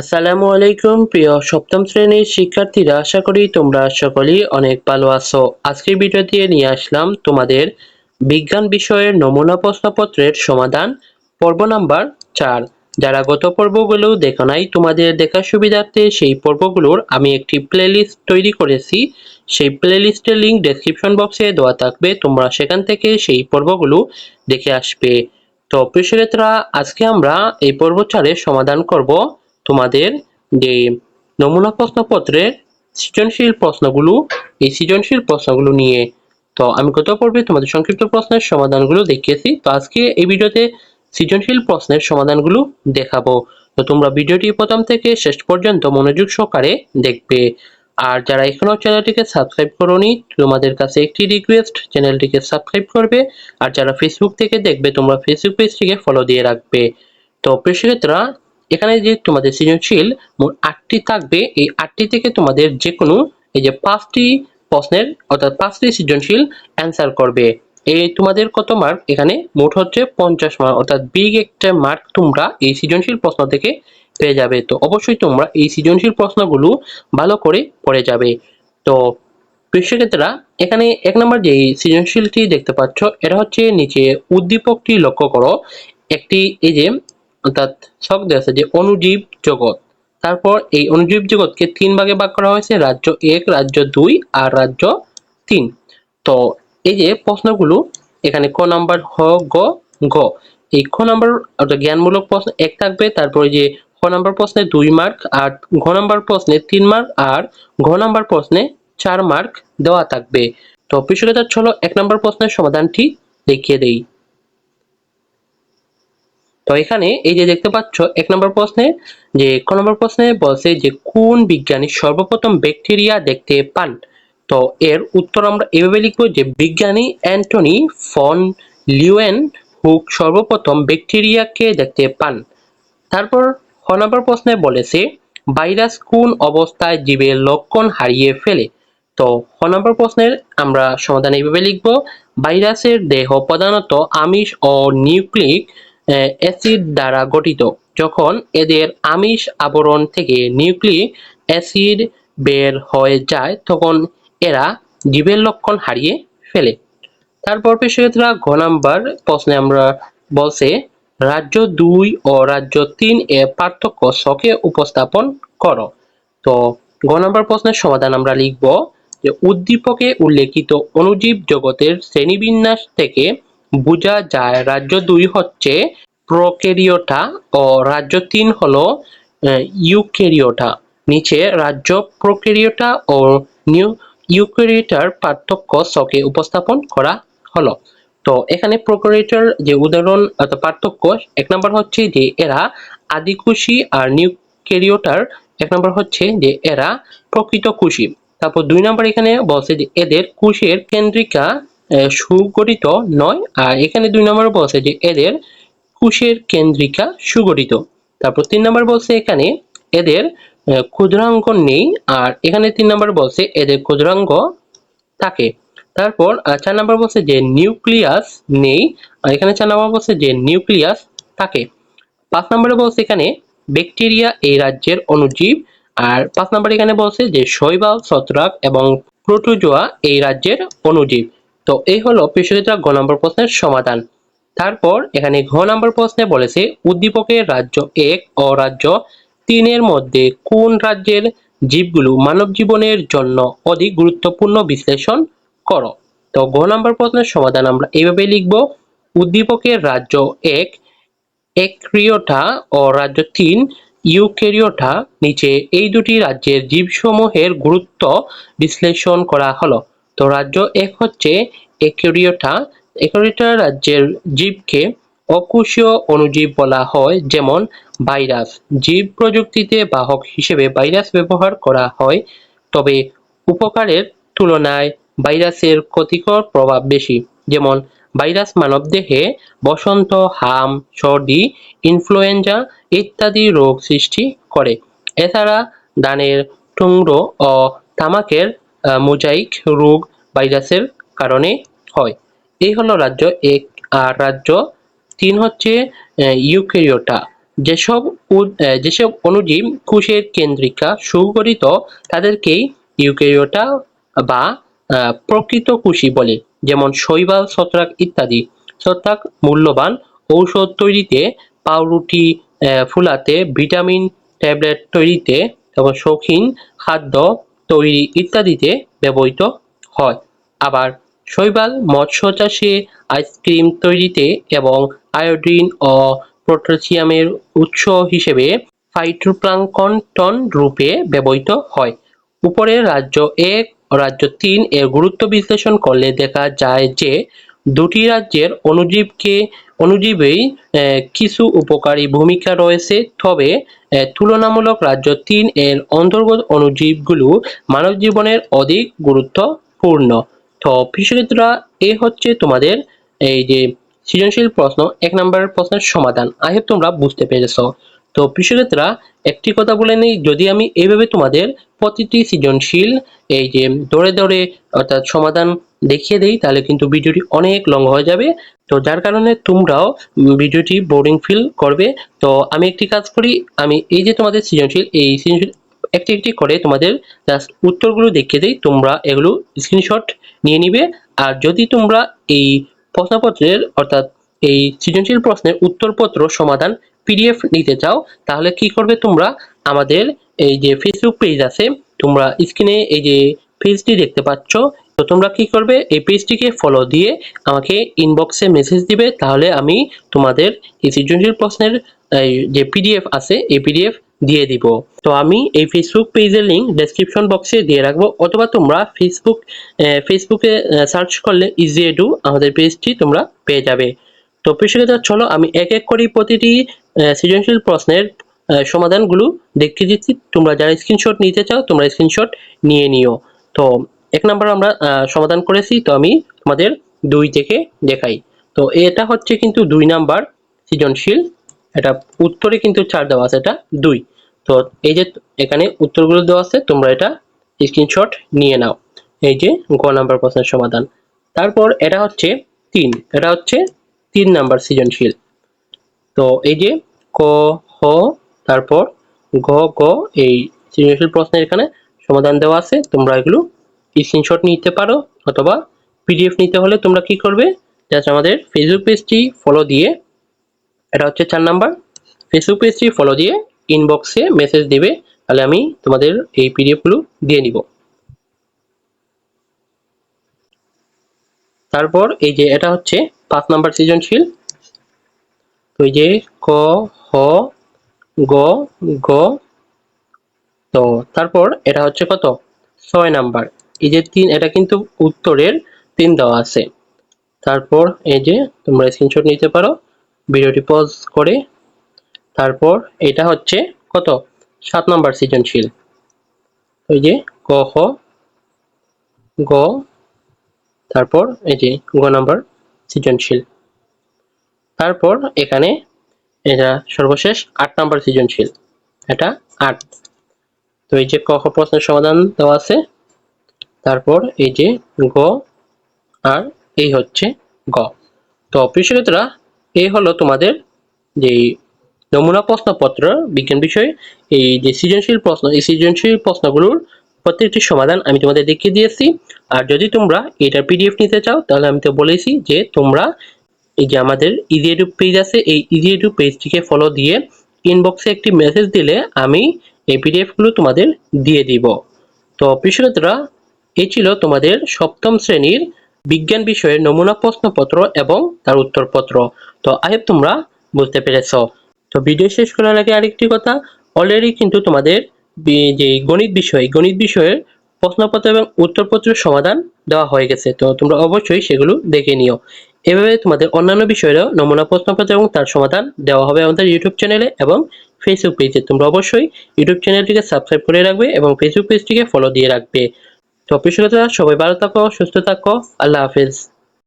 আসসালামু আলাইকুম, প্রিয় সপ্তম শ্রেণির শিক্ষার্থীরা, আশা করি তোমরা সকলেই অনেক ভালো আছো। আজকের ভিডিওতে নিয়ে আসলাম তোমাদের বিজ্ঞান বিষয়ের নমুনা প্রশ্নপত্রের সমাধান, পর্ব নাম্বার চার। যারা গত পর্বগুলো দেখো নাই, তোমাদের দেখার সুবিধার্থে সেই পর্বগুলোর আমি একটি প্লেলিস্ট তৈরি করেছি। সেই প্লেলিস্টের লিংক ডেসক্রিপশন বক্সে দেওয়া থাকবে, তোমরা সেখান থেকে সেই পর্বগুলো দেখে আসবে। তো প্রিয় আজকে আমরা এই পর্ব চারের সমাধান করব তোমাদের যে নমুনা প্রশ্নপত্রের সৃজনশীল প্রশ্নগুলো, এই সৃজনশীল প্রশ্নগুলো নিয়ে। তো আমি গত পর্বে তোমাদের সংক্ষিপ্ত প্রশ্নের সমাধানগুলো দেখিয়েছি। তো আজকে এই ভিডিওতে সৃজনশীল প্রশ্নের সমাধানগুলো দেখাবো। তো তোমরা ভিডিওটি প্রথম থেকে শেষ পর্যন্ত মনোযোগ সহকারে দেখবে। আর যারা এখনও চ্যানেলটিকে সাবস্ক্রাইব করোনি, তোমাদের কাছে একটি রিকোয়েস্ট, চ্যানেলটিকে সাবস্ক্রাইব করবে। আর যারা ফেসবুক থেকে দেখবে, তোমরা ফেসবুক পেজটিকে ফলো দিয়ে রাখবে। তো প্রেক্ষিতরা এখানে যে তোমাদের সৃজনশীল মোট আটটি থাকবে, এই আটটি থেকে তোমাদের যে কোনো এই যে পাঁচটি প্রশ্নের অর্থাৎ পাঁচটি সৃজনশীল অ্যান্সার করবে। এই তোমাদের কত মার্ক এখানে মোট হচ্ছে পঞ্চাশ মার্ক অর্থাৎ বিগ একটা মার্ক তোমরা এই সৃজনশীল প্রশ্ন থেকে পেয়ে যাবে। তো অবশ্যই তোমরা এই সৃজনশীল প্রশ্নগুলো ভালো করে পড়ে যাবে। তো কৃষকেরা এখানে এক নম্বর যে সৃজনশীলটি দেখতে পাচ্ছ, এটা হচ্ছে নিচে উদ্দীপকটি লক্ষ্য করো। একটি এই যে অর্থাৎ শখ আছে যে অনুজীব জগৎ। তারপর এই অনুজীব জগৎকে তিন ভাগে ভাগ করা হয়েছে, রাজ্য এক, রাজ্য দুই আর রাজ্য তিন। তো এই যে প্রশ্নগুলো, এখানে ক নাম্বার হ, গ গ। এই খ নাম্বার জ্ঞানমূলক প্রশ্ন এক থাকবে, তারপরে যে খ নাম্বার প্রশ্নে দুই মার্ক আর ঘ নাম্বার প্রশ্নে তিন মার্ক আর ঘ নাম্বার প্রশ্নে চার মার্ক দেওয়া থাকবে। তো পিছনে চলো এক নাম্বার প্রশ্নের সমাধানটি দেখিয়ে দেই। তো এখানে এই যে দেখতে পাচ্ছ, এক নম্বর প্রশ্নে যে, ক নম্বর প্রশ্নে বলছে যে, কোন বিজ্ঞানী সর্বপ্রথম ব্যাকটেরিয়া দেখতে পান? তো এর উত্তর আমরা এভাবে লিখব যে, বিজ্ঞানী অ্যান্টনি ফন লিওয়েন হুক সর্বপ্রথম ব্যাকটেরিয়াকে দেখতে পান। তারপর খ নম্বর প্রশ্নে বলেছে, ভাইরাস কোন অবস্থায় জীবের লক্ষণ হারিয়ে ফেলে? তো খ নম্বর প্রশ্নের আমরা সমাধান এইভাবে লিখব, ভাইরাসের দেহ প্রধানত আমিষ ও নিউক্লিক অ্যাসিড দ্বারা গঠিত, যখন এদের আমিষ আবরণ থেকে নিউক্লিক অ্যাসিড বের হয়ে যায়, তখন এরা জীবের লক্ষণ হারিয়ে ফেলে। তারপর পেশাগতরা ঘ নাম্বার প্রশ্নে আমরা বলছে, রাজ্য দুই ও রাজ্য তিন এ পার্থক্য শখে উপস্থাপন করো। তো ঘ নাম্বার প্রশ্নের সমাধান আমরা লিখব যে, উদ্দীপকে উল্লেখিত অনুজীব জগতের শ্রেণীবিন্যাস থেকে বোঝা যায় রাজ্য দুই হচ্ছে প্রোক্যারিওটা ও রাজ্য তিন হলো ইউক্যারিওটা। নিচে রাজ্য প্রোক্যারিওটা ও নিউ ইউক্যারিওটার পার্থক্য সকে উপস্থাপন করা হলো। তো এখানে প্রোক্যারিওটার যে উদাহরণ অর্থাৎ পার্থক্য, এক নম্বর হচ্ছে যে এরা আদিকুশি আর নিউক্যারিওটার, এক নম্বর হচ্ছে যে এরা প্রকৃত কুশি। তারপর দুই নম্বর এখানে বলছে যে এদের কুশের কেন্দ্রিকা সুগঠিত নয়। আর এখানে দুই নম্বর বলছে যে এদের কুশের কেন্দ্রিকা সুগঠিত। তারপর তিন নম্বর বলছে এখানে এদের ক্ষুদ্রাঙ্গ নেই। আর এখানে তিন নম্বর বলছে এদের ক্ষুদ্রাঙ্গ থাকে। তারপর চার নম্বর বলছে যে নিউক্লিয়াস নেই। আর এখানে চার নম্বর বলছে যে নিউক্লিয়াস থাকে। পাঁচ নম্বরে বলছে এখানে ব্যাকটেরিয়া এই রাজ্যের অনুজীব। আর পাঁচ নম্বর এখানে বলছে যে শৈবাল, ছত্রাক এবং প্রোটোজোয়া এই রাজ্যের অনুজীব। তো এই হলো পেশিটা গ নম্বর প্রশ্নের সমাধান। তারপর এখানে ঘ নম্বর প্রশ্নে বলেছে উদ্দীপকের রাজ্য এক ও রাজ্য তিনের মধ্যে কোন রাজ্যের জীবগুলো মানব জীবনের জন্য অধিক গুরুত্বপূর্ণ বিশ্লেষণ করো? তো ঘ নম্বর প্রশ্নের সমাধান আমরা এইভাবে লিখব উদ্দীপকের রাজ্য এক একরিওটা ও রাজ্য তিন ইউকেরিওটা নিচে এই দুটি রাজ্যের জীবসমূহের গুরুত্ব বিশ্লেষণ করা হলো। তো রাজ্য এক হচ্ছে একেরিওটা একারিটা রাজ্যের জীবকে অকোষীয় অণুজীব বলা হয়, যেমন ভাইরাস। জীব প্রযুক্তিতে বাহক হিসেবে ভাইরাস ব্যবহার করা হয়, তবে উপকারের তুলনায় ভাইরাসের ক্ষতিকর প্রভাব বেশি। যেমন ভাইরাস মানবদেহে বসন্ত, হাম, সর্দি, ইনফ্লুয়েঞ্জা ইত্যাদি রোগ সৃষ্টি করে। এছাড়া ধানের টুংরো ও তামাকের মোজাইক রোগ ভাইরাসের কারণে হয়। এই হলো রাজ্য এক, আর রাজ্য তিন হচ্ছে ইউক্যারিওটা। যেসব যেসব অনুজীব কোষের কেন্দ্রিকা সুগঠিত তাদেরকেই ইউক্যারিওটা বা প্রকৃত কোষী বলে, যেমন শৈবাল, ছত্রাক ইত্যাদি। ছত্রাক মূল্যবান ঔষধ তৈরিতে পাউরুটি ফুলাতে ভিটামিন ট্যাবলেট তৈরিতে এবং শৌখিন খাদ্য তৈরি ইত্যাদিতে ব্যবহৃত হয়। আবার শৈবাল, মৎস্য চাষে আইসক্রিম তৈরিতে এবং আয়োডিন ও পটাশিয়ামের উৎস হিসেবে ফাইটোপ্লাঙ্কটন রূপে ব্যবহৃত হয়। উপরের রাজ্য এক রাজ্য তিন এর গুরুত্ব বিশ্লেষণ করলে দেখা যায় যে দুটি রাজ্যের অণুজীবকে অণুজীবেই আহ, কিছু উপকারী ভূমিকা রয়েছে। তবে তুলনামূলক রাজ্য তিন এর অন্তর্গত অনুজীবগুলো মানব জীবনের অধিক গুরুত্বপূর্ণ। তো কৃষকরা এ হচ্ছে তোমাদের এই যে সৃজনশীল প্রশ্ন এক নম্বরের প্রশ্নের সমাধান। আই হোপ তোমরা বুঝতে পেরেছ। তো কৃষকরা একটি কথা বলে নেই, যদি আমি এইভাবে তোমাদের প্রতিটি সৃজনশীল এই যে দৌড়ে দৌড়ে অর্থাৎ সমাধান দেখিয়ে দেই, তাহলে কিন্তু ভিডিওটি অনেক লং হয়ে যাবে। তো যার কারণে তোমরাও ভিডিওটি বোরিং ফিল করবে। তো আমি একটি কাজ করি, আমি এই যে তোমাদের সৃজনশীল, এই সৃজনশীল একটি একটি করে তোমাদের জাস্ট উত্তরগুলো দেখিয়ে দেই, তোমরা এগুলো স্ক্রিনশট নিয়ে নিবে। আর যদি তোমরা এই প্রশ্নপত্রের অর্থাৎ এই সৃজনশীল প্রশ্নের উত্তরপত্র সমাধান পিডিএফ নিতে চাও, তাহলে কি করবে তোমরা? আমাদের এই যে ফেসবুক পেজ আছে, তোমরা স্ক্রিনে এই যে পেজটি দেখতে পাচ্ছ। তো তোমরা কি করবে? এই পেজটিকে ফলো দিয়ে আমাকে ইনবক্সে মেসেজ দিবে, তাহলে আমি তোমাদের এই সৃজনশীল প্রশ্নের, এই যে পিডিএফ আছে, এই পিডিএফ দিয়ে দিব। তো আমি এই ফেসবুক পেজের লিঙ্ক ডেসক্রিপশন বক্সে দিয়ে রাখব, অথবা তোমরা ফেসবুক ফেসবুকে সার্চ করলে ইজি এডু আমাদের পেজটি তোমরা পেয়ে যাবে। তো পেশাগত চলো আমি এক এক করে প্রতিটি সৃজনশীল প্রশ্নের সমাধানগুলো দেখিয়ে দিচ্ছি। তোমরা যারা স্ক্রিনশট নিতে চাও, তোমরা স্ক্রিনশট নিয়ে নিও। তো, এক নাম্বার আমরা সমাধান করেছি। তো আমি তোমাদের দুই থেকে দেখাই। তো এটা হচ্ছে কিন্তু দুই নাম্বার সৃজনশীল। এটা উত্তরে কিন্তু চার দেওয়া আছে, এটা দুই। তো এই যে এখানে উত্তরগুলো দেওয়া আছে, তোমরা এটা স্ক্রিনশট নিয়ে নাও। এই যে গ নাম্বার প্রশ্নের সমাধান। তারপর এটা হচ্ছে তিন। এটা হচ্ছে তিন নাম্বার সৃজনশীল। তো এই যে ক খ তারপর ঘ, গ, এই সৃজনশীল প্রশ্নের এখানে সমাধান দেওয়া আছে। তোমরা এগুলো স্ক্রিনশট নিতে পারো অথবা পিডিএফ নিতে হলে তোমরা কি করবে? জাস্ট আমাদের ফেসবুক পেজটি ফলো দিয়ে, এটা হচ্ছে চার নাম্বার ফেসবুক পেজটি ফলো দিয়ে ইনবক্সে মেসেজ দিবে। তাহলে আমি তোমাদের এই পিডিএফগুলো দিয়ে নিব। তারপর এই যে এটা হচ্ছে পাঁচ নাম্বার সৃজনশীল। এই যে ক, হ, গ গ তো। তারপর এটা হচ্ছে কত? ছয় নাম্বার। এই যে তিন, এটা কিন্তু উত্তরের তিন দেওয়া আছে। তারপর এই যে তোমরা স্ক্রিনশট নিতে পারো। ভিডিওটি পজ করে। তারপর এটা হচ্ছে কত? সাত নাম্বার সৃজনশীল। ওই যে ক খ গ। তারপর এই যে গ নাম্বার সৃজনশীল। তারপর এখানে এটা সর্বশেষ আট নাম্বার সৃজনশীল। এটা আট। তো এই যে ক খ প্রশ্নের সমাধান দেওয়া আছে। তারপর এই যে গ আর এই হচ্ছে গ। তো প্রিয় এই হলো তোমাদের যে নমুনা প্রশ্নপত্র, বিজ্ঞান বিষয়ে, এই যে সৃজনশীল প্রশ্ন, এই সৃজনশীল প্রশ্নগুলোর প্রত্যেকটি সমাধান আমি তোমাদের দেখিয়ে দিয়েছি। আর যদি তোমরা এটার পিডিএফ নিতে চাও, তাহলে আমি তো বলেছি যে তোমরা এই যে আমাদের ইজি পেজ আছে, এই ইজি এডু পেজটিকে ফলো দিয়ে ইনবক্সে একটি মেসেজ দিলে আমি এই পিডিএফগুলো তোমাদের দিয়ে দিব। তো প্রিয়রা এই ছিল তোমাদের সপ্তম শ্রেণির বিজ্ঞান বিষয়ের নমুনা প্রশ্নপত্র এবং তার উত্তরপত্র। তো আই হোপ তোমরা বুঝতে পেরেছ। তো ভিডিও শেষ করার আগে আরেকটি কথা অলরেডি কিন্তু তোমাদের যে গণিত বিষয়, গণিত বিষয়ের প্রশ্নপত্র এবং উত্তরপত্রের সমাধান দেওয়া হয়ে গেছে। তো তোমরা অবশ্যই সেগুলো দেখে নিও। এভাবে তোমাদের অন্যান্য বিষয়েরও নমুনা, প্রশ্নপত্র এবং তার সমাধান দেওয়া হবে আমাদের ইউটিউব চ্যানেলে এবং ফেসবুক পেজে তোমরা অবশ্যই ইউটিউব চ্যানেলটিকে সাবস্ক্রাইব করে রাখবে এবং ফেসবুক পেজটিকে ফলো দিয়ে রাখবে। তো সবাই ভালো থাকো, সুস্থ থাকো। আল্লাহ হাফেজ।